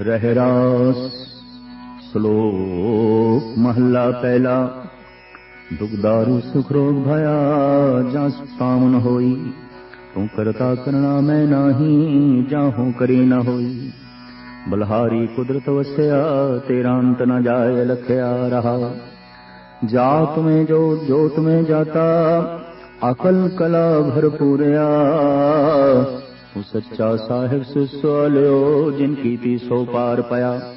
ਰਹਿ ਰਾਸ ਸ਼ਲੋਕ ਮਹੱਲਾ ਪਹਿਲਾ। ਦੁਖਦਾਰੂ ਸੁਖ ਰੋਗ ਭਇਆ ਜਸ ਪਾਵਨ ਹੋਈ। ਤੂੰ ਕਰਤਾ ਕਰਣਾ ਮੈਂ ਨਾਹੀ ਜਾਹੂ ਕਰੀ ਨਾ ਹੋਈ। ਬਲਹਾਰੀ ਕੁਦਰਤ ਵਸਿਆ, ਤੇਰਾ ਅੰਤ ਨ ਜਾਏ ਲਖਿਆ ਰਹਾ। ਜਾਤ में ਜੋ ਜੋਤ में ਜਾਤਾ, ਅਕਲ ਕਲਾ ਭਰਪੂਰਿਆ ਤੂੰ ਸੱਚਾ ਸਾਹਿਬ ਸੁਸਵਾਲਿਓ ਜਿਨ ਕੀਤੀ ਸੋ ਪਾਰ ਪਿਆ।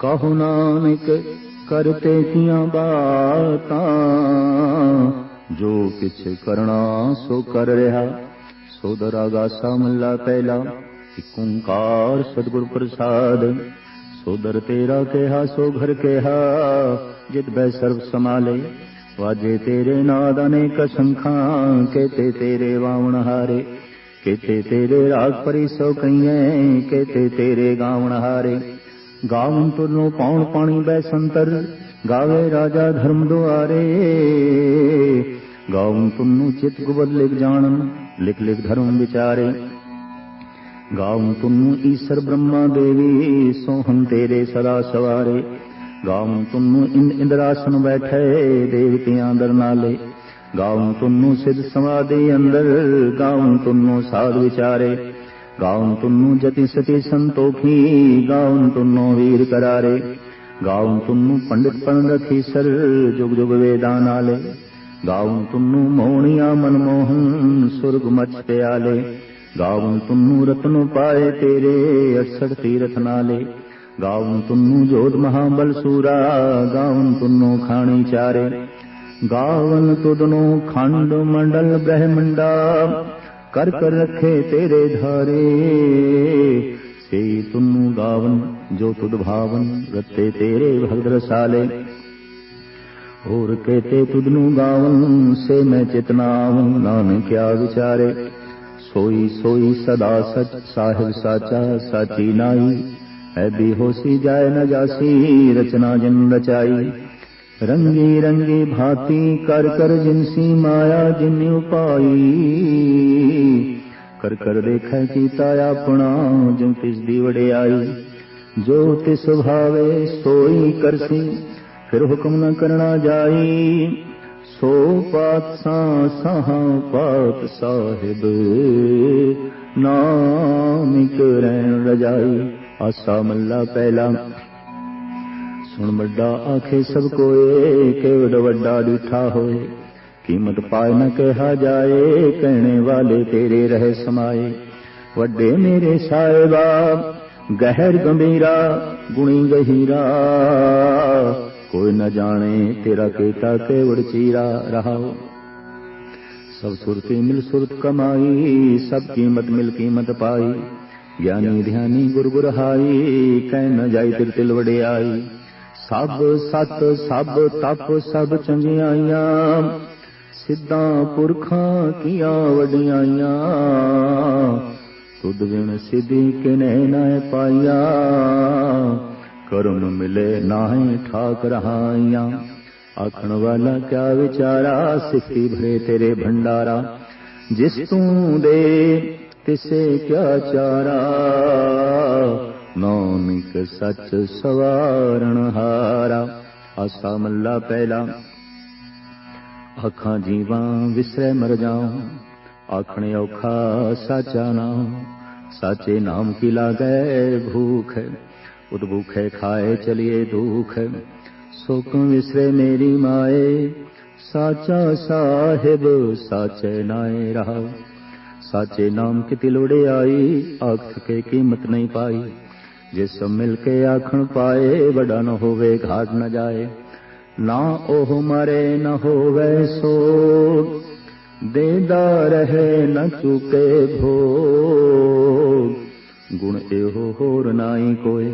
ਕਹੋ ਨਾਨਕ ਕਰਤੇ ਕੀਆਂ ਬਾਤਾਂ। ਜੋ ਕਿਛ ਕਰਨਾ, ਸੋ ਕਰ ਰਿਹਾ। ਸੋ ਦਰਾਗਾਸਾ ਮੱਲਾ ਪਹਿਲਾ, ਇਕ ਓੰਕਾਰ ਸਤਿਗੁਰ ਪ੍ਰਸਾਦ। ਸੋ ਦਰ ਤੇਰਾ ਕਿਹਾ, ਸੋ ਘਰ ਕਿਹਾ, ਜਿਤ ਬੈ ਸਰਬ ਸਮਾਲੇ ਵਾਜੇ ਤੇਰੇ ਨਾਦ ਅਨੇਕ ਸੰਖਾਂ ਕੇਤੇ ਤੇਰੇ ਵਾਵਣ ਹਾਰੇ। ਕੇਤੇ ਤੇਰੇ ਰਾਗ ਪਰੀ ਸੋ ਕਈਏ ਕੇਤੇ ਤੇਰੇ ਗਾਵਣ ਹਾਰੇ ਗਾਵਨ ਤੁਰਨੋ ਪਾਉਣ ਪਾਣੀ ਬੈ ਸੰਤਰ ਗਾਵੇ ਰਾਜਾ ਧਰਮ ਦੁਆਰੇ ਗਾਵਨ ਤੁਨੂੰ ਚਿਤ ਗੁਬਦ ਲਿਖ ਜਾਣਨ ਲਿਖ ਲਿਖ ਧਰਮ ਵਿਚਾਰੇ ਗਾਵਨ ਤੁਨੂੰ ਈਸ਼ਰ ਬ੍ਰਹਮਾ ਦੇਵੀ ਸੋਹੰ ਤੇਰੇ ਸਦਾ ਸਵਾਰੇ ਗਾਵਨ ਤੁਨੂੰ ਇੰਦ ਇੰਦਰਾਸਨ ਬੈਠੇ ਦੇਵਤਿਆਂ ਦਰ ਨਾਲੇ ਗਾਵਨ ਤੁਨੂੰ ਸਿਧ ਸਮਾਧੀ ਅੰਦਰ ਗਾਵਨ ਤੁਨੂੰ ਸਾਧ ਵਿਚਾਰੇ। ਗਾਵਨ ਤੁਨੂੰ ਜਤੀ ਸਤੀ ਸੰਤੋਖੀ ਗਾਵਨ ਤੁਨੂੰ ਵੀਰ ਕਰਾਰੇ। ਗਾਵਨ ਤੁਨੂੰ ਪੰਡਿਤ ਰਖੀ ਸਰ, ਜੁਗ ਜੁਗ ਵੇਦਾਂ ਨਾਲੇ। ਗਾਵਨ ਤੁਨੂੰ ਮੋਹਣੀਆਂ ਮਨਮੋਹਨ ਸੁਰਗ ਮਚ ਪਿਆਲੇ। ਗਾਵਨ ਤੁਨੂੰ ਰਤਨ ਪਾਏ ਤੇਰੇ 68 ਤੀਰਥ ਨਾਲੇ। ਗਾਵਨ ਤੁਨੂੰ ਜੋਧ ਮਹਾਬਲ ਸੂਰਾ ਗਾਵਨ ਤੁਨੂੰ ਖਾਣੀ ਚਾਰੇ। ਗਾਵਨ ਤੁਦਨੋ ਖੰਡ ਮੰਡਲ ਬ੍ਰਹਮੰਡਾ, ਕਰ ਕਰ ਰਖੇ ਤੇਰੇ ਧਾਰੇ। ਸੇ ਤੁਨੂੰ ਗਾਵਨ, ਜੋ ਤੁਧ ਭਾਵਨ, ਰਤੇ ਤੇਰੇ ਭਗਤ ਰਸਾਲੇ। ਹੋਰ ਕਹਤੇ ਤੁਧਨੂੰ ਗਾਵਨ, ਸੇ ਮੈਂ ਚਿਤਨਾਵਨ ਨਾਨਕ ਕਿਆ ਵਿਚਾਰੇ। ਸੋਈ ਸੋਈ ਸਦਾ ਸਚ, ਸਾਹਿਬ ਸਾਚਾ, ਸਾਚੀ ਨਾਈ। ਹੈ ਬੇਹੋਸੀ ਜਾਏ ਨ ਜਾਸੀ, ਰਚਨਾ ਜਨ ਰਚਾਈ। ਰੰਗੀ ਰੰਗੀ ਭਾਤੀ ਕਰ ਕਰ ਜਿਨਸੀ ਮਾਇਆ ਜਿਨ ਉਪਾਈ ਕਰ ਕਰ ਦੇਖੈ ਕੀਤਾ ਆਪਣਾ ਜਿਉ ਤਿਸ ਦੀ ਵਡਿਆਈ ਜੋ ਤਿਸ ਭਾਵੇ ਸੋਈ ਕਰਸੀ ਫਿਰ ਹੁਕਮ ਨ ਕਰਨਾ ਜਾਈ ਸੋ ਪਾਤ ਸਾ ਸਹਾ ਪਾਤ ਸਾਹਿਬ ਨਾਮਿਕ ਰਹਿਣ ਰਜਾਈ ਆਸਾ ਮੱਲਾ ਪਹਿਲਾ ਸੁਣ ਵੱਡਾ ਆਖੇ ਸਭ ਕੋਏ ਕਿਵੜ ਵੱਡਾ ਡਿਠਾ ਹੋਏ। ਕੀਮਤ ਪਾਏ ਨਾ ਕਿਹਾ ਜਾਏ, ਕਹਿਣੇ ਵਾਲੇ ਤੇਰੇ ਰਹੇ ਸਮਾਏ। ਵੱਡੇ ਮੇਰੇ ਸਾਹਿਬਾ, ਗਹਿਰ ਗੰਭੀਰਾ, ਗੁਣੀ ਗਹੀਰਾ। ਕੋਈ ਨਾ ਜਾਣੇ ਤੇਰਾ ਕੀਤਾ ਕੇਵੜ ਚੀਰਾ ਰਹਾਓ। ਸਭ ਸੁਰਤੀ ਮਿਲ ਸੁਰਤ ਕਮਾਈ, ਸਭ ਕੀਮਤ ਮਿਲ ਕੀਮਤ ਪਾਈ। ਗਿਆਨੀ ਧਿਆਨੀ ਗੁਰ ਗੁਰ ਹਾਈ, ਕਹਿ ਨਾ ਜਾਈ ਤਿਰ ਤਿਲ ਵਡਿਆਈ। ਸਭ ਸਤ, ਸਭ ਤਪ, ਸਭ ਚੰਗਿਆਈਆਂ। ਸਿੱਧਾਂ ਪੁਰਖਾਂ ਕੀਆਂ ਵਡਿਆਈਆਂ। ਤੁਧ ਵਿਣ ਸਿਧੀ ਕਿਨੇ ਨਾ ਪਾਈਆ। ਕਰਮ ਮਿਲੇ ਨਾਹੀਂ ਠਾਕ ਰਹਾਈਆਂ। ਆਖਣ ਵਾਲਾ ਕਿਆ ਵਿਚਾਰਾ ਸਿੱਖੀ ਭਰੇ ਤੇਰੇ ਭੰਡਾਰਾ। ਜਿਸ ਤੂੰ ਦੇ, ਤਿਸੇ ਕਿਆ ਚਾਰਾ। ਨਾਨਕ ਸੱਚ ਸਵਾਰਣ ਹਾਰਾ, ਆਸਾ ਮੱਲਾ ਪਹਿਲਾ। ਅੱਖਾਂ ਜੀਵਾਂ ਵਿਸਰੇ ਮਰ ਜਾਉ, ਆਖਣੇ ਔਖਾ ਸਾਚਾ ਨਾਮ ਸਾਚੇ ਨਾਮ ਕੀ ਲਾਗੈ ਭੂਖ, ਉਦ ਭੂਖੇ ਖਾਏ ਚਲਿਏ ਦੁਖ। ਸੁਖ ਵਿਸਰੇ ਮੇਰੀ ਮਾਏ, ਸਾਚਾ ਸਾਹਿਬ ਸਾਚੇ ਨਾਏ ਰਹਾ ਸਾਚੇ ਨਾਮ ਕਿਤੇ ਲੋੜੇ ਆਈ ਆਖ ਕੇ ਕੀਮਤ ਨਹੀਂ ਪਾਈ। ਜਿਸ ਮਿਲ ਕੇ ਆਖਣ ਪਾਏ, ਵੱਡਾ ਨ ਹੋਵੇ, ਘਾਟ ਨ ਜਾਏ। ਨਾ ਉਹ ਮਰੇ, ਨ ਹੋਵੇ ਸੋ ਦੇਦਾ ਰਹੇ, ਨ ਚੁਕੇ ਭੋਗ ਗੁਣ ਇਹੋ ਹੋਰ ਨਾਹੀ ਕੋਏ,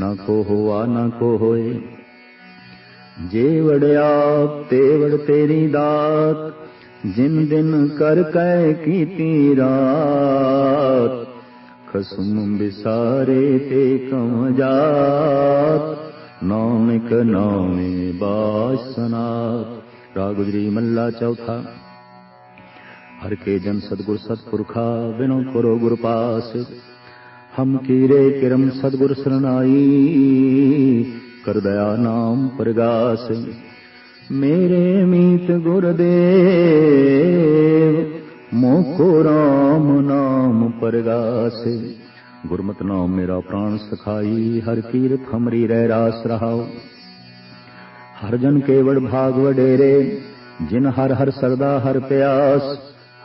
ਨਾ ਕੋ ਹੋਆ, ਨਾ ਕੋ ਹੋਏ। ਜੇ ਵੜਿਆ, ਤੇ ਵੜ ਤੇਰੀ ਦਾਤ। ਜਿਨ ਦਿਨ ਕਰ ਕੈ ਕੀਤੀ ਰਾਤ। ਖਸਮ ਬਿਸਾਰੇ ਤੇ ਕਮ ਜਾਤ? ਨਾਨਕ ਨਾਮੇ ਬਾਸਨਾਤ। ਰਾਗ ਗੁਜਰੀ ਮੱਲਾ ਚੌਥਾ। ਹਰ ਕੇ ਜਨ ਸਤਗੁਰ ਸਤਪੁਰਖਾ, ਬਿਨੋ ਕਰੋ ਗੁਰ ਪਾਸ। ਹਮ ਕੀਰੇ ਕਿਰਮ ਸਤਗੁਰ ਸਰਨਾਈ। ਕਰ ਦਇਆ ਨਾਮ ਪ੍ਰਗਾਸ। ਮੇਰੇ ਮੀਤ ਗੁਰਦੇਵ ਮੋਕੋ RAM ਨਾਮ ਪ੍ਰਗਾਸੇ। ਗੁਰਮਤਿ ਨਾਮ ਮੇਰਾ ਪ੍ਰਾਣ ਸਖਾਈ, ਹਰ ਕੀਰਤ ਹਮਰੀ ਰਹਿ ਰਾਸ ਰਹਾਉ। ਹਰ ਜਨ ਕੇਵੜ ਭਾਗ ਵਡੇਰੇ, ਜਿਨ ਹਰ ਹਰ ਸਰਦਾ ਹਰ ਪਿਆਸ,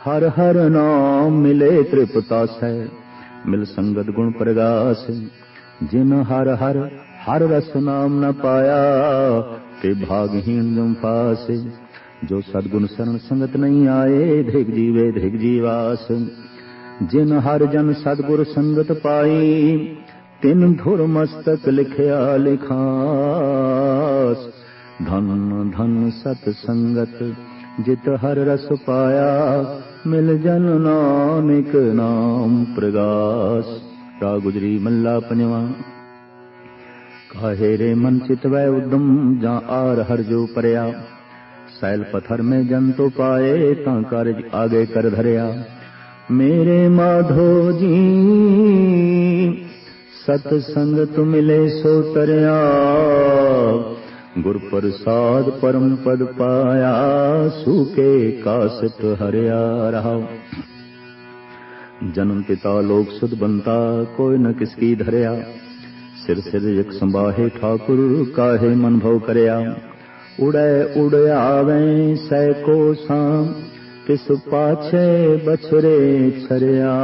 ਹਰ ਹਰ ਨਾਮ ਮਿਲੇ ਤ੍ਰਿਪਤਾਸੈ ਮਿਲ ਸੰਗਤ ਗੁਣ ਪ੍ਰਗਾਸ, ਜਿਨ ਹਰ ਹਰ ਹਰ ਰਸ ਨਾਮ ਨ ਪਾਇਆ, ਤੇ ਭਾਗਹੀਣ ਜਮ ਫਾਸੇ। ਜੋ ਸਤਗੁਣ ਸਰਨ ਸੰਗਤ ਨਹੀਂ ਆਏ ਧਿਕ ਜੀਵੇ ਧਿਕ ਜੀਵਾਸ। ਜਿਨ ਹਰ ਜਨ ਸਤਗੁਰ ਸੰਗਤ ਪਾਈ ਤਿਨ ਧੁਰ ਮਸਤਕ ਲਿਖਿਆ ਲਿਖਾਸ। ਧਨ ਧਨ ਸਤ ਸੰਗਤ ਜਿਤ ਹਰ ਰਸ ਪਾਇਆ, ਮਿਲ ਜਨ ਨਾਨਕ ਨਾਮ ਪ੍ਰਗਾਸ। ਰਾ ਗੁਜਰੀ ਮੱਲਾ ਪੰਜਵਾ। ਕਾਹੇ ਰੇ ਮਨ ਚਿਤ ਵੈ ਉਦਮ, ਜਾਂ ਆਰ ਹਰ ਜੋ ਪਰਿਆ। ਸੈਲ ਪਥਰ ਮੈਂ ਜਨ ਤੋ ਪਾਏ, ਤਾਂ ਕਾਰਜ ਆਗੇ ਕਰ ਧਰਿਆ। ਮੇਰੇ ਮਾਧੋ ਜੀ ਸਤ ਸੰਗਤ ਮਿਲੇ ਸੋ ਤਰਿਆ। ਗੁਰ ਪ੍ਰਸਾਦ ਪਰਮ ਪਦ ਪਾਇਆ, ਸੂਕੇ ਕਾਸਟ ਹਰਿਆ ਰਹਾਉ ਜਨਮ ਪਿਤਾ ਲੋਕ ਸੁਧ ਬੰਤਾ, ਕੋਈ ਨ ਕਿਸ ਕੀ ਧਰਿਆ। ਸਿਰ ਸਿਰ ਇਕ ਸੰਭਾਹੇ ਠਾਕੁਰ, ਕਾਹੇ ਮਨ ਭਉ ਕਰਿਆ। ਉੜੈ ਉੜ ਆਵੇਂ ਸੈ ਕੋ ਸਾਂ ਕਿਸ ਪਾਛੇ ਬਛਰੇ ਛਰਿਆ।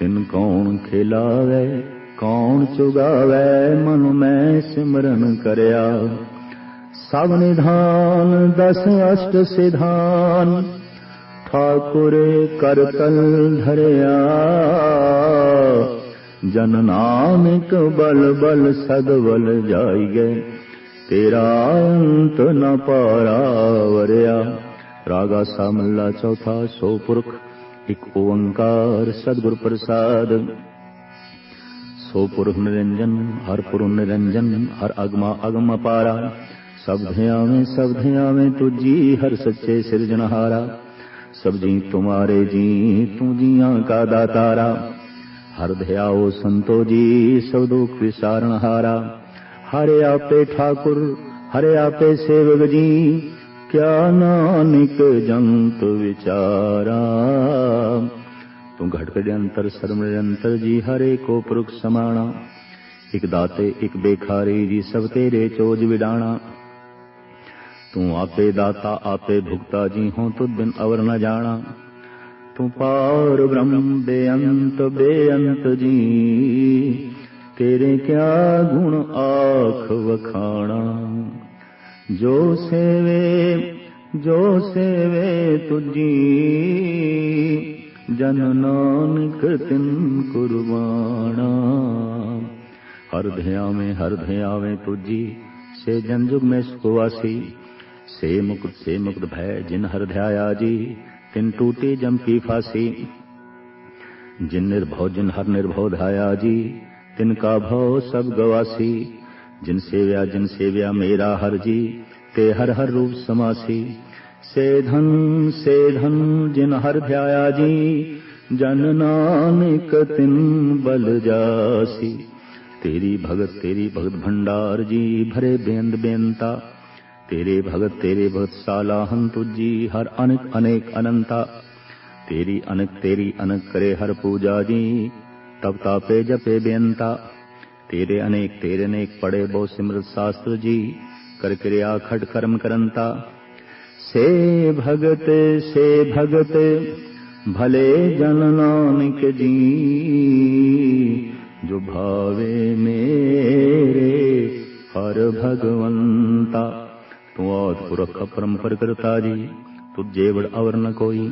ਤਿਨ ਕੌਣ ਖਿਲਾਵੇ, ਕੌਣ ਚੁਗਾਵੇ, ਮਨ ਮੈਂ ਸਿਮਰਨ ਕਰਿਆ। ਸਭ ਨਿਧਾਨ, ਦਸ ਅਸ਼ਟ ਸਿਧਾਨ, ਠਾਕੁਰ ਕਰਤਲ ਧਰਿਆ। ਜਨ ਨਾਨਕ ਬਲ ਬਲ ਸਦਵਲ ਜਾਈ ਗਏ ਤੇਰਾ ਅੰਤ ਨ ਪਾਰਾ ਵਰਿਆ। ਰਾਗਾ ਸਾਮੱਲਾ ਚੌਥਾ ਸੋ ਪੁਰਖ ਇਕ ਓੰਕਾਰ ਸਤਿਗੁਰ ਪ੍ਰਸਾਦ। ਸੋ ਪੁਰਖ ਨਿਰੰਜਨ, ਹਰ ਪੁਰ ਨਿਰੰਜਨ, ਹਰ ਅਗਮਾ ਅਗਮ ਅਪਾਰਾ। ਸਭ ਧਿਆਵੇਂ ਸਭ ਧਿਆਵੇਂ ਤੁਜੀ ਹਰ ਸੱਚੇ ਸਿਰਜਨਹਾਰਾ ਸਭ ਜੀ ਤੁਮਾਰੇ ਜੀ, ਤੂੰ ਜੀਆਂ ਕਾ ਦਾਤਾਰਾ। ਹਰ ਧਿਆਓ ਸੰਤੋ ਜੀ, ਸਭ ਦੁਖ ਵਿਸਾਰਨ ਹਰੇ ਆਪੇ ਠਾਕੁਰ, ਹਰੇ ਆਪੇ ਸੇਵਕ ਜੀ, ਕਿਆ ਨਾਨਕ ਜੰਤ ਵਿਚਾਰਾ। ਤੂੰ ਘਟ ਘਟ ਅੰਤਰ ਸਰਮ ਨਿਰੰਤਰ ਜੀ, ਹਰੇ ਕੋ ਪੁਰਖ ਸਮਾਣਾ। ਇਕ ਦਾਤੇ, ਇਕ ਬੇਖਾਰੀ ਜੀ, ਸਭ ਤੇਰੇ ਚੋਜ ਵਿਡਾਣਾ। ਤੂੰ ਆਪੇ ਦਾਤਾ, ਆਪੇ ਭੁਗਤਾ ਜੀ ਹੋ ਤੁਧ ਬਿਨ ਅਵਰ ਨ ਜਾਣਾ। ਤੂੰ ਪਾਰ ਬ੍ਰਹਮ ਬੇਅੰਤ ਬੇਅੰਤ ਜੀ। ਤੇਰੇ ਕਿਆ ਗੁਣ ਆਖ ਵਖਾਣਾ? ਜੋ ਸੇਵੇ ਜੋ ਸੇਵੇ ਤੁਜੀ ਜਨ ਨਾਨਕ ਤਿਨ ਕੁਰਬਾਨਾ ਹਰ ਧਿਆਵੇਂ ਹਰ ਧਿਆਵੇਂ ਤੁਜੀ ਸੇ ਜਨ ਜੁਗ ਮੈਂ ਸੁਵਾਸੀ ਸੇ ਮੁਕਤ ਸੇ ਮੁਕਤ ਭੈ, ਜਿਨ ਹਰ ਧਿਆਇਆ ਜੀ, ਤਿਨ ਟੂਟੀ ਜਮ ਕੀ ਫਾਸੀ। ਜਿਨ ਨਿਰਭਉ, ਜਿਨ ਹਰ ਨਿਰਭਉ ਧਾਇਆ ਜੀ ਤਿਨ ਕਾ ਭਉ ਸਭ ਗਵਾਸੀ, ਜਿਨ ਸੇਵਿਆ ਜਿਨ ਸੇਵਿਆ ਮੇਰਾ ਹਰ ਜੀ, ਤੇ ਹਰ ਹਰ ਰੂਪ ਸਮਾਸੀ। ਸੇ ਧਨ ਸੇ ਧਨ ਜਿਨ ਹਰ ਧਿਆਇਆ ਜੀ, ਜਨ ਨਾਨਕ ਤਿਨ ਬਲ ਜਾਸੀ। ਤੇਰੀ ਭਗਤ ਤੇਰੀ ਭਗਤ ਭੰਡਾਰ ਜੀ, ਭਰੇ ਬੇੰਦ ਬੇਨਤਾ ਤੇਰੇ ਭਗਤ ਤੇਰੇ ਭਗਤ ਸਾਲਾਹਨ ਤੁਜੀ, ਹਰ ਅਨੇਕ ਅਨੇਕ ਅਨੰਤਾ। ਤੇਰੀ ਅਨਕ ਤੇਰੀ ਅਨਕ ਕਰੇ ਹਰ ਪੂਜਾ ਜੀ ਤਬ ਤਾਪੇ ਜਪੇ ਬੇਨਤਾ ਤੇਰੇ ਅਨੇਕ ਤੇਰੇ ਅਨੇਕ ਪੜੇ ਬਹੁ ਸਿਮਰਤ ਸ਼ਾਸਤਰ ਜੀ ਕਰ ਕਿਰਿਆ ਖਟ ਕਰਮ ਕਰੰਤਾ ਸੇ ਭਗਤ ਸੇ ਭਗਤ ਭਲੇ ਜਨ ਨਾਨਕ ਜੀ ਜੋ ਭਾਵੇ ਮੇਰੇ ਹਰ ਭਗਵੰਤਾ ਤੂੰ ਆਦ ਪੁਰਖ ਪਰੰਪਰ ਕਰਤਾ ਜੀ ਤੁਝ ਜੇਵੜ ਅਵਰ ਨ ਕੋਈ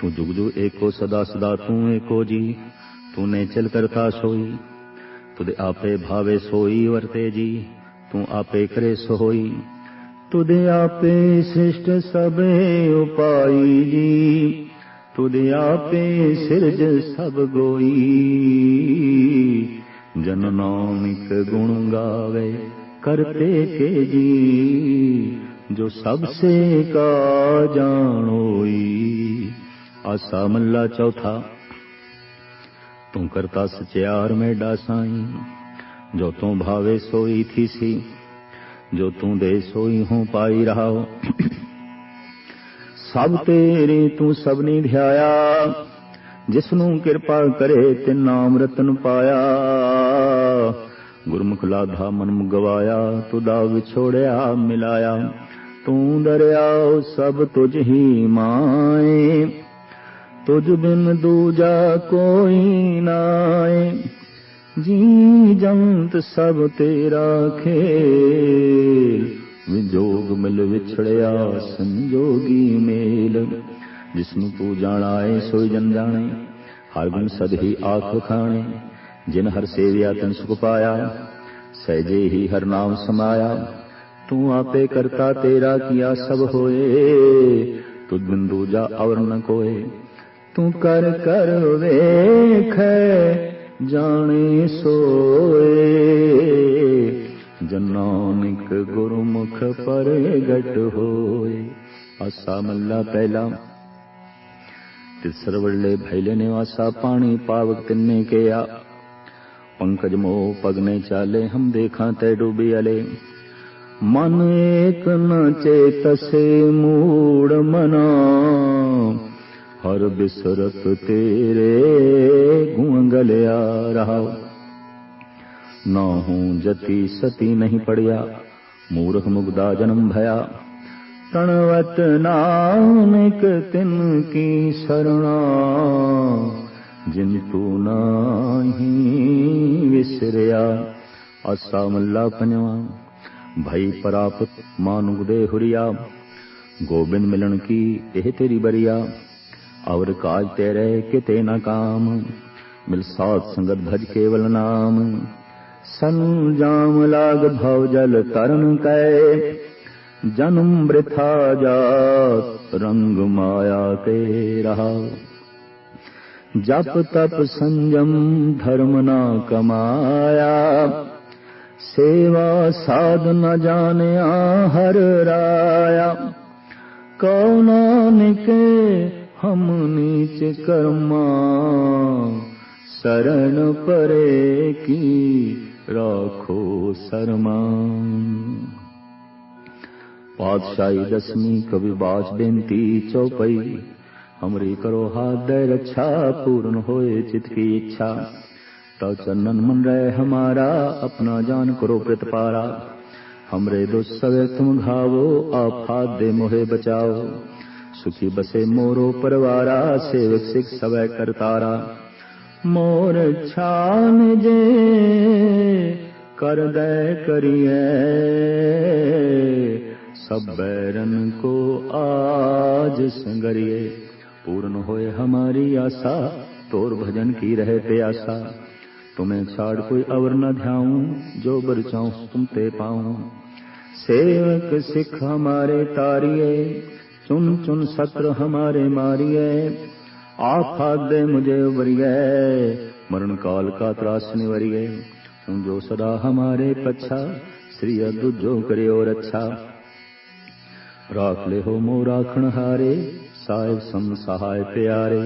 ਤੂੰ ਜੁਗ ਜੁਗ ਏਕੋ ਸਦਾ ਸਦਾ ਤੂੰ ਏਕੋ ਜੀ। ਤੂਨੇ ਚਲ ਕਰਤਾ ਸੋਈ। ਤੁਦੇ ਆਪੇ ਭਾਵੇ ਸੋਈ ਵਰਤੇ ਜੀ। ਤੂੰ ਆਪੇ ਕਰੇ ਸੋਈ। ਤੁਦੇ ਆਪੇ ਸ੍ਰਿਸ਼ਟ ਸਭੇ ਉਪਾਈ ਜੀ। ਤੁਦੇ ਆਪੇ ਸਿਰਜ ਸਭ ਗੋਈ। ਜਨ ਨਾਨਕ ਗੁਣ ਗਾਵੇ ਕਰਤੇ ਕੇ ਜੀ। ਜੋ ਸਭ ਸੇ ਕਾ ਜਾਣੋਈ। ਆਸਾ ਮੱਲਾ ਚੌਥਾ। ਤੂੰ ਕਰਤਾ ਸਚਿਆਰ ਮੇਡਾ ਸਾਈ ਜੋ ਤੂੰ ਭਾਵੇ ਸੋਈ ਥੀ ਸੀ, ਜੋ ਤੂੰ ਦੇ ਸੋਈ ਹੂੰ ਪਾਈ ਰਹਾਓ। ਸਭ ਤੇਰੇ ਤੂੰ ਸਭਨੀ ਧਿਆਇਆ ਜਿਸ ਨੂੰ ਕਿਰਪਾ ਕਰੇ ਤੇ ਨਾਮ ਰਤਨ ਪਾਇਆ। ਗੁਰਮੁਖ ਲਾਧਾ ਮਨਮ ਗਵਾਇਆ ਤੁਦਾ ਵਿਛੋੜਿਆ ਮਿਲਾਇਆ। ਤੂੰ ਦਰਿਆਉ ਸਭ ਤੁਝ ਹੀ ਮਾਏ। ਤੁਝ ਬਿਨ ਦੂਜਾ ਕੋਈ ਨਾਏ ਜੀ ਜੰਤ ਸਭ ਤੇਰਾ ਖੇਲ। ਵਿਜੋਗ ਮਿਲ ਵਿਛੜਿਆ ਸੰਜੋਗੀ ਮੇਲ। ਜਿਸ ਨੂੰ ਤੂੰ ਜਾਣਾਏ ਸੋਈ ਜਨ ਜਾਣੇ। ਹਰ ਗੁਣ ਸਦ ਹੀ ਆਖ ਖਾਣੇ। ਜਿਨ ਹਰ ਸੇਵਿਆ ਤਨ ਸੁਖ ਪਾਇਆ, ਸਹਿਜੇ ਹੀ ਹਰ ਨਾਮ ਸਮਾਇਆ। ਤੂੰ ਆਪੇ ਕਰਤਾ ਤੇਰਾ ਕੀਆ ਸਭ ਹੋਏ। ਤੁਧ ਬਿਨ ਦੂਜਾ ਅਵਰ ਨ ਕੋਏ। ਤੂੰ ਕਰ ਕਰ ਵੇਖੈ, ਜਾਣੇ ਸੋਏ। ਜਨਾਨਿਕ ਗੁਰਮੁਖ ਪਰਗਟ ਹੋਏ। ਆਸਾ ਮੱਲਾ ਪਹਿਲਾ। ਤਿਸਰ ਵੱਲੇ ਭੈਲੇ ਨਿਵਾਸਾ ਪਾਣੀ ਪਾਵਕ ਤਿੰਨੇ ਕਿਆ ਪੰਕਜ ਮੋਹ ਪਗਨੇ ਚਾਲੇ, ਹਮ ਦੇਖਾਂ ਤੈ ਡੂਬੀ ਅਲੇ। ਮਨ ਏਕ ਨ ਚੇਤਸੇ, ਮੂੜ ਮਨਾ। ਹਰ ਬਿਸਰਤ ਤੇਰੇ ਗੁਣ ਗਲਿਆ ਰਹਾਓ ਨਾ ਹੂੰ ਜਤੀ ਸਤੀ ਨਹੀਂ ਪੜਿਆ ਮੂਰਖ ਮੁਗਦਾ ਜਨਮ ਭਇਆ ਤਣਵਤ ਨਾਨਕ ਤਿਨ ਕੀ ਸਰਣਾ ਜਿਨ ਤੂੰ ਨਾਹੀ ਵਿਸਰਿਆ ਆਸਾ ਮੱਲਾ ਪੰਜਵਾ ਭਈ ਪ੍ਰਾਪਤ ਮਾਨੁਗ ਦੇ ਹੁਰੀਆ ਗੋਬਿੰਦ ਮਿਲਣ ਕੀ ਇਹ ਤੇਰੀ ਬਰੀਆ ਔਰ ਕਾਜ ਤੇਰੇ ਕਿਤੇ ਨਾ ਕਾਮ ਮਿਲ ਸਾਧ ਸੰਗਤ ਭਜ ਕੇਵਲ ਨਾਮ ਸੰਜਾਮ ਲਾਗ ਭਵ ਜਲ ਤਰਨ ਕੈ ਜਨਮ ਬ੍ਰਿਥਾ ਜਾਤ ਰੰਗ ਮਾਇਆ ਤੇ ਰਹਾ ਜਪ ਤਪ ਸੰਜਮ ਧਰਮ ਨਾ ਕਮਾਇਆ ਸੇਵਾ ਸਾਧ ਨ ਜਾਣਿਆ ਹਰ ਰਾਇਆ ਕਉ ਨਾਨਕੇ ہم نیچ کرما شرن پرے کی راکھو سرما۔ بادشاہی دسمی کبھی باج بینتی چوپئی۔ ہمری کرو ہاتھ دے رچھا پورن ہوئے چت کی اچھا۔ تو چنن من رہے ہمارا، اپنا جان کرو پرت پارا۔ ہمرے دو سوے تم گھاو آپ ہاتھ دے موہے بچاؤ۔ سخی بسے مورو پروارا سیوک سکھ سوے کرتارا مور چھان جے کر دے کریے سب بیرن کو آج سنگریے پورن ہوئے ہماری آسا تور بھجن کی رہے آسا تمہیں چھاڑ کوئی اور نہ دھیاؤں جو برچاؤں تم تے پاؤں سیوک سکھ ہمارے تاریے چن چن سطر ہمارے ماری آپ دے مجھے وریے۔ مرن کال کا تراس نوریے۔ جو سدا ہمارے پچھا، سری ادو جو کرے اور اچھا۔ راکھ لے ہو مو راکھن ہارے سائب سم سہائے پیارے۔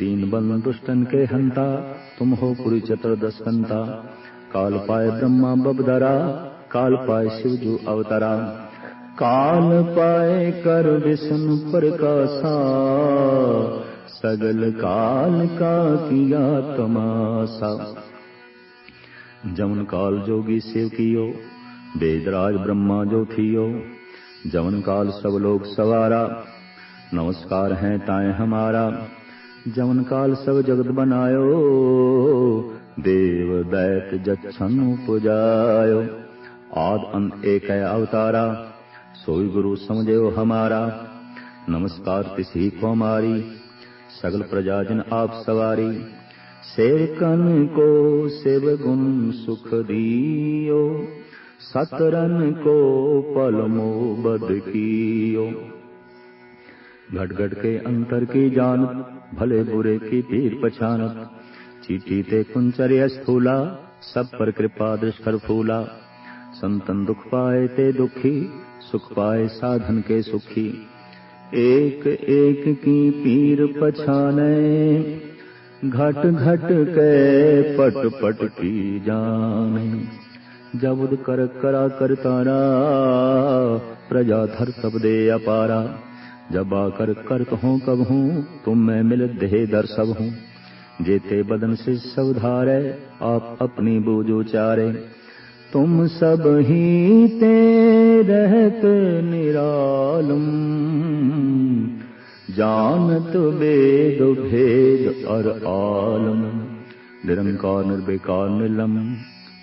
دین بند دشتن کے ہنتا، تم ہو پوری چتر دسکنتا کال پائے برہما ببدرا کال پائے شیو جو اوترا۔ ਕਾਲ ਪਾਏ ਕਰ ਵਿਸ਼ਨ ਪ੍ਰਕਾਸ਼ਾ, ਸਗਲ ਕਾਲ ਕਾ ਕੀਆ ਤਮਾਸਾ। ਜਮਨ ਕਾਲ ਜੋਗੀ ਸਿਵ ਕੀਓ ਬੇਦਰਾਜ ਬ੍ਰਹਮਾ ਜੋ ਥੀਓ। ਜਮਨ ਕਾਲ ਸਭ ਲੋਕ ਸਵਾਰਾ, ਨਮਸਕਾਰ ਹੈ ਤਾਏ ਹਮਾਰਾ। ਜਮਨ ਕਾਲ ਸਭ ਜਗਤ ਬਨਾਇਓ, ਦੇਵ ਦੈਤ ਜਛਨੂ ਪੁਜਾਇਓ ਆਦ ਅੰਤ ਏਕੈ ਅਵਤਾਰਾ अवतारा सोई गुरु समझो हमारा नमस्कार तिसी को हमारी सगल प्रजाजन आप सवारी सेवकन को सेव गुण सुख दियो सतरन को पलमो बद कियो घट घट के अंतर की जानत भले बुरे की पीर पछानत चीटी ते कुंचर्य स्थूला सब पर कृपा दुष्कर फूला ਸੰਤਨ ਦੁਖ ਪਾਏ ਤੇ ਦੁਖੀ، ਸੁਖ ਪਾਏ ਸਾਧਨ ਕੇ ਸੁਖੀ। ایک ایک کی پیر پچھانے گھٹ گھٹ کے پٹ پٹ کی جانے جبد کر کرا کرتارا پرجا دھر سب دے اپارا جب آ کر کرت ہوں کب ہوں تم میں مل دے در سب ہوں جیتے بدن سے سب دھارے آپ اپنی بوجو چارے तुम सब ही ते रहत निरालम जानत वेद भेद और आलम निरंकार निर्विकार निलम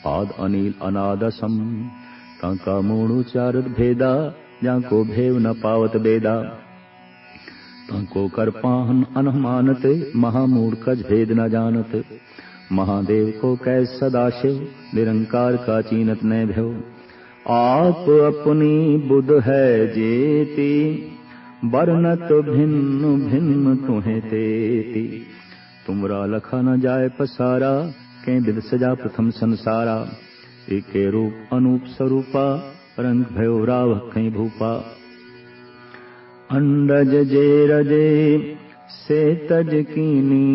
आद अनिल अनादसम कांका मूण उचारत भेदा जाको भेव न पावत बेदा ताको कर पाहन अनमानत महामूढ़ कज भेद न जानत مہادیو کو کہ سدا شیو، نرنکار کا چینت نے بھو آپ اپنی بدھ ہے جیتی، برنت بھن بھن تمہیں تیتی تمرا لکھا نہ جائے پسارا کہ دل سجا پرتھم سنسارا۔ ایک روپ انوپ سروپا، رنگ بھیو راو کئی بھوپا۔ انڈج جے رجے، سے تج کینی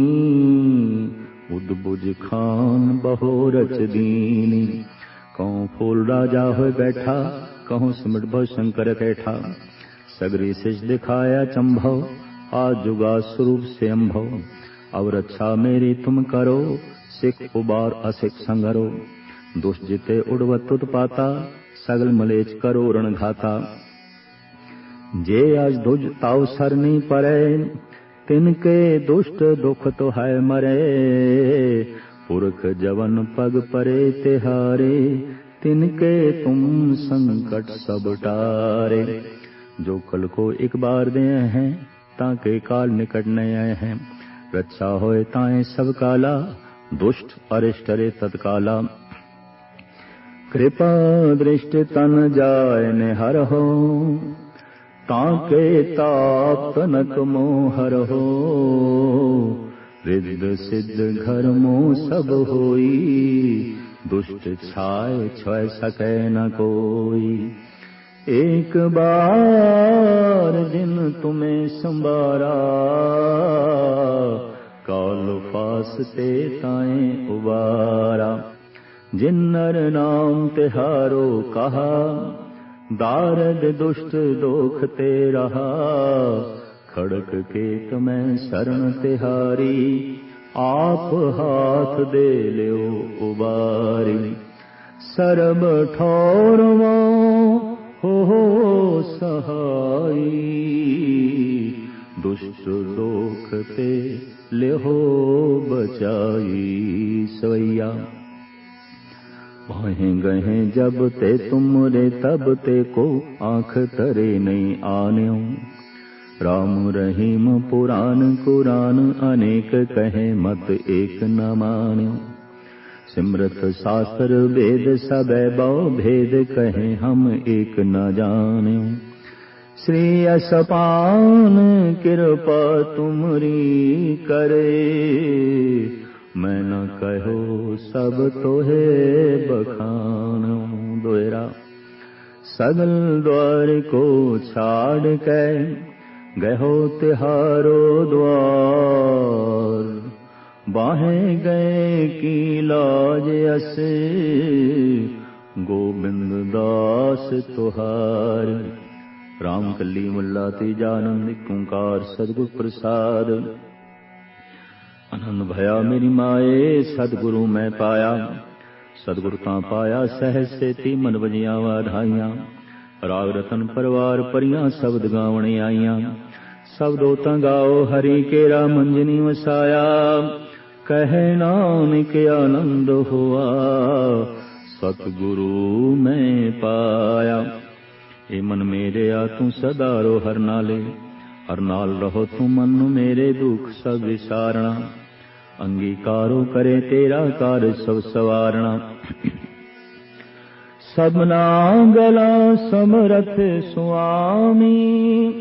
उदबुज खान बहो रच दीनी कहूँ फूल राजा हो बैठा कहूँ सिमट भव शंकर कैठा सगरी सिज दिखाया चंभव आज जुगा स्वरूप से अम्भव अब रक्षा मेरी तुम करो सिख उबार असिख संगरो दुष्ट जिते उड़वत उत्पाता सगल मलेच करो रण घाता जे आज दुज ताव सर नहीं परे तिनके दुष्ट दुख तो है मरे पुरख जवन पग परे तिहारे तिनके तुम संकट सब टारे जो कल को एक बार दे हैं ताके काल निकट न आए हैं रक्षा होए ताए सब काला दुष्ट अरिष्ट रे तत्काला कृपा दृष्टि तन जाय निहर हो ताके ताप तनक मोहर हो रिद्ध सिद्ध घर मोह सब होई दुष्ट छाय छय सकै न कोई एक बार जिन तुम्हें संबारा काल फास ते ताए उबारा जिन्नर नाम तिहारो कहा दारद दुष्ट दोख ते रहा खड़क के तुम्हें शरण तिहारी आप हाथ दे लियो उबारी। सरब ठौरवा हो हो सहाई। दुष्ट दोख ते लेहो बचाई सवैया بھائیں گئے جب تے تم رے تب تے کو آنکھ ترے نہیں آنے رام رحیم پوران قرآن انیک کہیں مت ایک نہ مانو سمرت شاستر بید سب بو بھید کہیں ہم ایک نہ جانو شری اسپان کرپا تمری کرے۔ میں نہ کہو سب تو ہے بخان دویرا سگل دوار کو چھاڑ کے گہو تہارو دوار۔ باہیں گئے کی لاج اس۔ گوبند داس تہار۔ رام کلی ملا تیجانند کنکار سدگو پرساد۔ ਅਨੰਦ ਭਇਆ ਮੇਰੀ ਮਾਏ, ਸਤਿਗੁਰੂ ਮੈਂ ਪਾਇਆ। ਸਤਿਗੁਰ ਤਾਂ ਪਾਇਆ ਸਹਿ ਸੇਤੀ ਮਨ ਵਜਿਆ ਵਾਧਾਈਆਂ। ਰਾਗ ਰਤਨ ਪਰਵਾਰ ਪਰੀਆਂ ਸ਼ਬਦ ਗਾਵਣ ਆਈਆਂ। ਸਬਦੋ ਤਾਂ ਗਾਓ ਹਰੀ ਕੇਰਾ ਮੰਜਨੀ ਵਸਾਇਆ। ਕਹਿ ਨਾਮ ਕੇ ਆਨੰਦ ਹੋਆ, ਸਤਿਗੁਰੂ ਮੈਂ ਪਾਇਆ। ਇਹ ਮਨ ਮੇਰੇ ਆ ਤੂੰ ਸਦਾ ਰੋ ਹਰ ਨਾਲੇ, ਹਰ ਨਾਲ ਰਹੋ ਤੂੰ ਮਨ ਨੂੰ ਮੇਰੇ ਦੁੱਖ ਸਭ ਵਿਸਾਰਣਾ। ਅੰਗੀਕਾਰੋ ਕਰੇ ਤੇਰਾ ਕਾਰ ਸਭ ਸਵਾਰਣਾ। ਸਭਨਾ ਗਲਾ ਸਮਰਥ ਸੁਆਮੀ,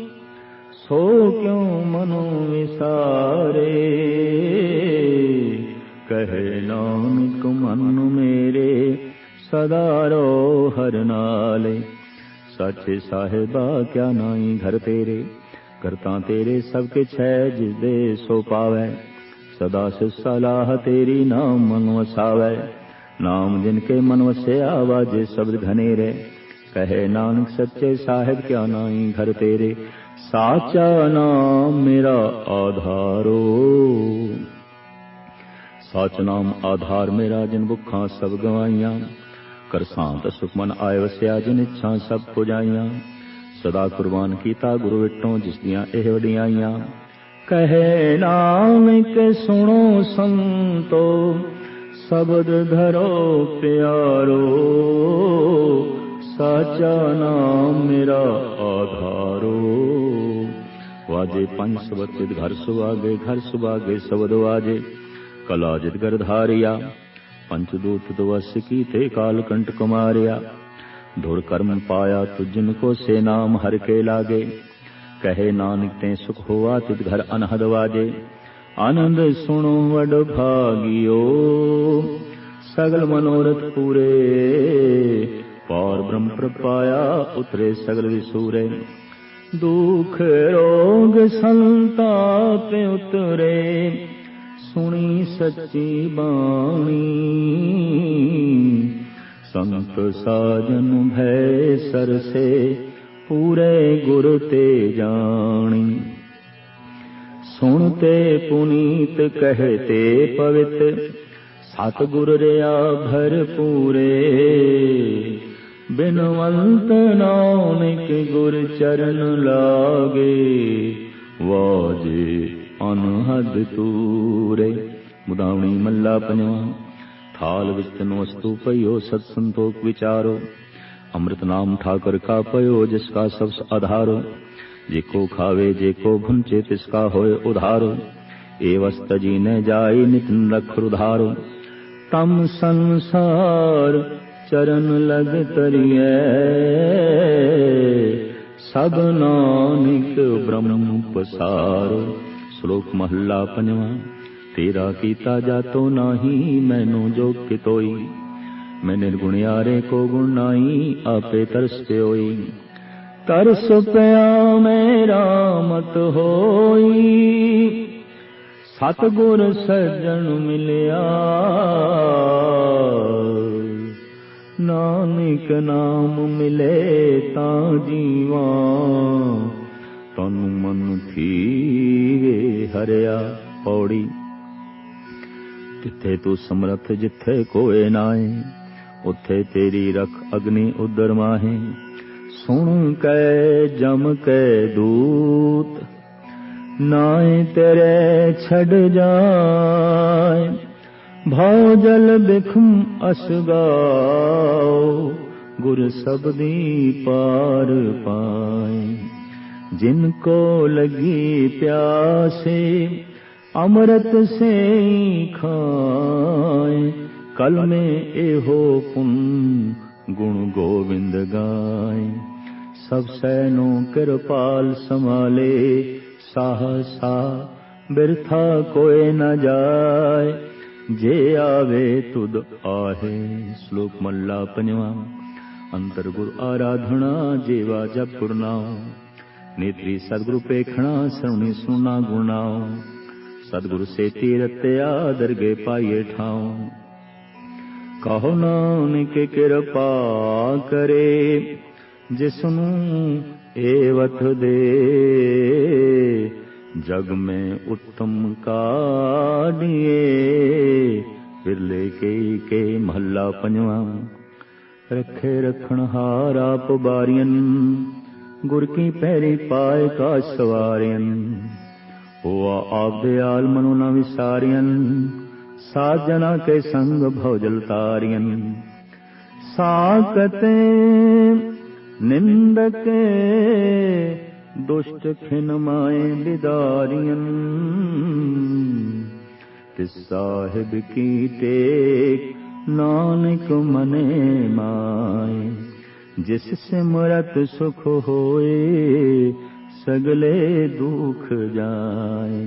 ਸੋ ਕਿਉ ਮਨੁ ਵਿਸਾਰੇ? ਕਹੇ ਨਾਨਕ ਮਨ ਮੇਰੇ, ਸਦਾ ਰੋ ਹਰ ਨਾਲੇ। ਸੱਚੇ ਸਾਹਿਬਾ, ਕਿਆ ਨਾਈ ਘਰ ਤੇਰੇ? ਕਰਤਾ ਤੇਰੇ ਸਭ ਕਿਛ ਹੈ ਜਿਸ ਦੇ ਸੋ ਪਾਵੈ। ਸਦਾ ਸਿ ਸਲਾਹ ਤੇਰੀ ਨਾਮ ਮਨ ਵਸਾਵੈ ਨਾਮ ਜਿਨ ਕੇ ਮਨ ਵਸਿਆ ਵਾਜੇ ਸ਼ਬਦ ਘਨੇ ਰੇ ਕਹੇ ਨਾਨਕ ਸੱਚੇ ਸਾਹਿਬ ਕਿਆ ਨਾਹੀ ਘਰ ਤੇਰੇ। ਸਾਚਾ ਨਾਮ ਮੇਰਾ ਆਧਾਰੋ। ਸਚ ਨਾਮ ਆਧਾਰ ਮੇਰਾ ਜਿਨ ਭੁੱਖਾਂ ਸਭ ਗਵਾਈਆਂ। ਕਰ ਸਾਂਤ ਸੁਖ ਮਨ ਆਏ ਵਸਿਆ ਜਿਨ ਇੱਛਾ ਸਭ ਪੁਜਾਈਆਂ। ਸਦਾ ਕੁਰਬਾਨ ਕੀਤਾ ਗੁਰੂ ਵਿਟੋਂ ਜਿਸ ਦੀਆਂ ਇਹ ਵਡਿਆਈਆਂ। ਕਹੇ ਨਾਨਕ ਸੁਣੋ ਸੰਤੋ, ਸ਼ਬਦ ਧਰੋ ਪਿਆਰੋ। ਸਾਚਾ ਨਾਮ ਮੇਰਾ ਆਧਾਰੋ। ਵਾਜੇ ਪੰਜ ਸਬਦ ਘਰ ਸੁਆਗੇ ਘਰ ਸੁਆਗੇ ਸ਼ਬਦ ਵਾਜੇ। ਕਲਾ ਗਰ ਧਾਰਿਆ, ਪੰਚ ਦੂਤ ਦਵਸ ਕੀਤੇ ਕਾਲ ਕੰਟ ਕੁਮਾਰਿਆ। ਧੁਰ ਕਰਮ ਪਾਇਆ ਤੁਜਨ ਕੋ ਸੇ ਨਾਮ ਹਰ ਕੇ ਲਾਗੇ। ਕਹੇ ਨਾਨਕ, ਤੇ ਸੁਖ ਹੋਆ ਤਿਤ ਘਰ ਅਨਹਦ ਵਾਜੇ। ਆਨੰਦ ਸੁਣੋ ਵਡ ਭਾਗਿਓ, ਸਗਲ ਮਨੋਰਥ ਪੂਰੇ। ਪਾਰ ਬ੍ਰਹਮ ਪ੍ਰਪਾਇਆ, ਉਤਰੇ ਸਗਲ ਵਿਸੂਰੇ। ਦੁਖ ਰੋਗ ਸੰਤਾਪ ਉਤਰੇ। ਸੁਣੀ ਸੱਚੀ ਬਾਣੀ। ਸੰਤ ਸਾਜਨ ਭੈ ਸਰਸੇ। ਪੂਰੇ ਗੁਰ ਤੇ ਜਾਣੀ। ਸੁਣਤੇ ਪੁਨੀਤ ਕਹਤੇ ਪਵਿੱਤ ਸਤ ਗੁਰ ਰਿਆ ਭਰ ਪੂਰੇ। ਬਿਨਵੰਤ ਨਾਨਕ ਗੁਰ ਚਰਨ ਲਾਗੇ, ਵਾਜੇ ਅਨਹਦ ਤੂਰੇ। ਮੁਦਾਵਣੀ ਮੱਲਾ ਪੰਜਵਾ ਥਾਲ ਵਿੱਚ ਤਨ ਵਸਤੂ ਪਈਓ ਸਤ ਸੰਤੋਖ ਵਿਚਾਰੋ। ਅੰਮ੍ਰਿਤ ਨਾਮ ਠਾਕਰ ਕਾ ਪਇਓ ਜਿਸ ਕਾ ਸਭ ਆਧਾਰੋ जेको खावे जेको भुंचे तिसका होए उधारो ए वस्त जी न जाई नित रख उधारो तम संसार चरण लग तरिए सब नानक ब्रह्म पसारो श्लोक महला पंजवा तेरा कीता जातो नाही मैनू जो कितोई ਮੈਂ ਨਿਰਗੁਣਿਆਰੇ ਕੋ ਗੁਣਾਈ ਆਪੇ ਤਰਸ ਪਿਓਈ ਤਰਸ ਪਿਆ ਮੇਰਾ ਮਤ ਹੋਈ। ਸਤ ਗੁਰ ਸਜਣ ਮਿਲਿਆ। ਨਾਨਕ ਨਾਮ ਮਿਲੇ ਤਾਂ ਜੀਵਾ। ਤਨ ਮਨ ਥੀਵੇ ਹਰਿਆ ਪੌੜੀ। ਕਿੱਥੇ ਤੂੰ ਸਮਰਥ, ਜਿੱਥੇ ਕੋਈ ਨਾਏ ਉੱਥੇ ਤੇਰੀ ਰਖ ਅਗਨੀ ਉਦਰ ਮਾਹੇ। ਸੁਣ ਕੈ, ਜਮ ਕੈ ਦੂਤ ਨਾਏ ਤੇਰੇ ਛੱਡ ਜਾਏ। ਭਉ ਜਲ ਬਿਖਮ ਅਸਗਾਓ ਗੁਰ ਸਬਦੀ ਪਾਰ ਪਾਏ। ਜਿਨ ਕੋ ਲਗੀ ਪਿਆਸੇ, ਅੰਮ੍ਰਿਤ ਸੇ ਖਾਏ। कलमे एहो गुण गोविंद गाय। सब सैनो कृपाल संभाले साहसा बिरथा बिर्था न जाय। जे आवे तुद आहे श्लोक मल्ला पंजवा अंतर गुरु आराधना जेवा जप गुरनाओ नेत्री सदगुरु पेखणा सौनी सुना गुणाओ सदगुरु से गुणा सद्गुरु सेटिरतया पाइए ठाऊं ਕਹੋ ਨਾਨਕ ਕਿਰਪਾ ਕਰੇ ਜਿਸ ਨੂੰ ਏਵਤ ਦੇ। ਜਗ ਮੈਂ ਉੱਤਮ ਕਾਢੀਏ ਫਿਰਲੇ ਕੇ ਕੇ ਮਹੱਲਾ ਪੰਜਵਾਂ। ਰਖੇ ਰਖਣ ਹਾਰ ਆਪ ਬਾਰੀਆਂ ਗੁਰ ਕੀ ਪਹਿਰੀ ਪਾਏ ਕਾ ਸਵਾਰਿਆਂ। ਹੋਆ ਆਪ ਦੇ ਆਲ ਨਾ ਵਿਸਾਰਿਆਂ ਸਾਜਨਾ ਕੇ ਸੰਗ ਭਉਜਲ ਤਾਰਿਆਂ ਸਾਕਤੇ ਨਿੰਦਕ ਦੁਸ਼ਟ ਖਿਨ ਮਾਏ ਵਿਦਾਰੀਆਂ ਤਿਸ ਸਾਹਿਬ ਕੀ ਟੇਕ ਨਾਨਕ ਮਨੇ ਮਾਏ ਜਿਸ ਸਿਮਰਤ ਸੁਖ ਹੋਏ ਸਗਲੇ ਦੁਖ ਜਾਏ